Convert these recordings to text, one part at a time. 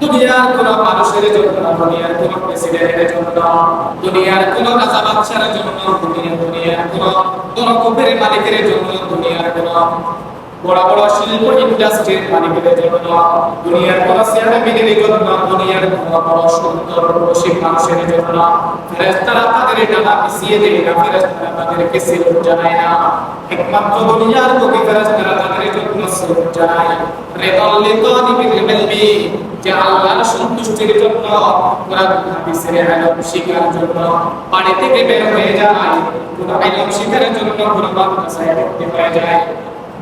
দুনিয়ার কোন মানুষের জন্য বড় বড় শিল্প ইন্ডাস্ট্রির মালিকের জন্য, দুনিয়ার কোন দুনিয়ার বড় সুন্দর রসিক মানুষের জন্য না। ফেরেশতারা তাদের ডানা না, ফেরেশতারা তাদেরকে জানায় না একমাত্র দুনিয়ার বুকে ফেরেশতারা তাদের জন্য সেলুট জানায়। রেদাল লিতানিবিল ইলমি যে আল্লাহর সন্তুষ্টির জন্য কোরআন হাদিসের ইলম শিখার জন্য বাড়ি থেকে বের হয়ে যায়। কোরআন ইলম শিখার জন্য কোন মাদ্রাসায় ভর্তি হয়ে যায়।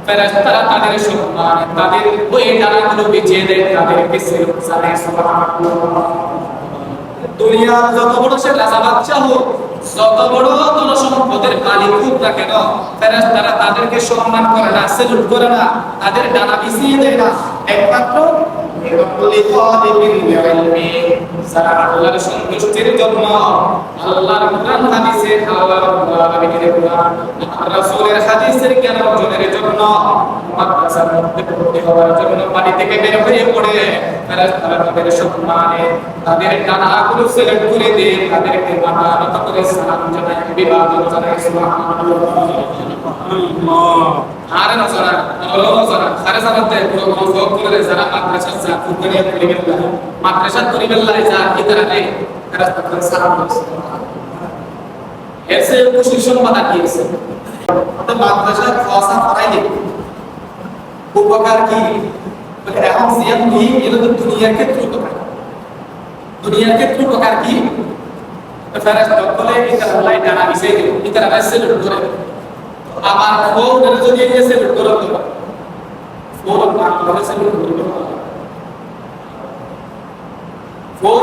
ফেরেশতারা তাদের সম্মান, তাদের ওই ডানাগুলো বিছিয়ে দেয় তাদেরকে সেলুট জানায় সুবহানাল্লাহ। দুনিয়ার যত বড় সে বাচ্চা হোক যত বড় ধন সম্পদের মালিক হোক না কেন তারা তাদেরকে সম্মান করে না, সেলুট করে না, তাদের ডানা বিছিয়ে দেয় না। একমাত্র আল্লাহর সন্তুষ্টির জন্য আল্লাহর কোরআন হাদিসে আল্লাহ রাব্বুল আলামিনের কোরআন রাসূলের হাদিসের জ্ঞান অর্জনের জন্য মাদ্রাসার মধ্যে ভর্তি হওয়ার জন্য বাড়ি থেকে বের হয়ে পড়ে ফেরেশতারা তাদের সম্মানে তাদের ডানাগুলো সিলেক্ট করে দিয়ে তাদেরকে মাথা নত করে সালাম জানায় বিবাদত জানায় সুবহানাল্লাহ আর না জানা সারে জানাতে পুরো করে যারা মাদ্রাসা যা কুকরে পরিবেল মাদ্রাসা পরিবেল লাই যা কি তারা নেই ফেরেশতা করে সালাম দিচ্ছে এসে খুশি সংবাদ দিয়েছে তো মাদ্রাসা খাওয়া পড়াইলে উপকার কি? বলে, এখন সিয়াম কি এটা তো দুনিয়ার ক্ষেত্রে উপকার। দুনিয়ার ক্ষেত্রে উপকার কি? ফেরেশতা বলে এটা আল্লাহ জানা বিষয় দিল। এটা আল্লাহ সেলুট আমার ফোন যদি সেলুট করে তো ফোন আমার সেলুট করে ফোন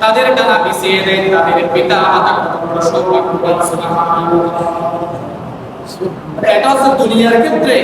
তাদের ডানা বিছিয়ে দেন তাদের পিতা এটা হচ্ছে দুনিয়ার ক্ষেত্রে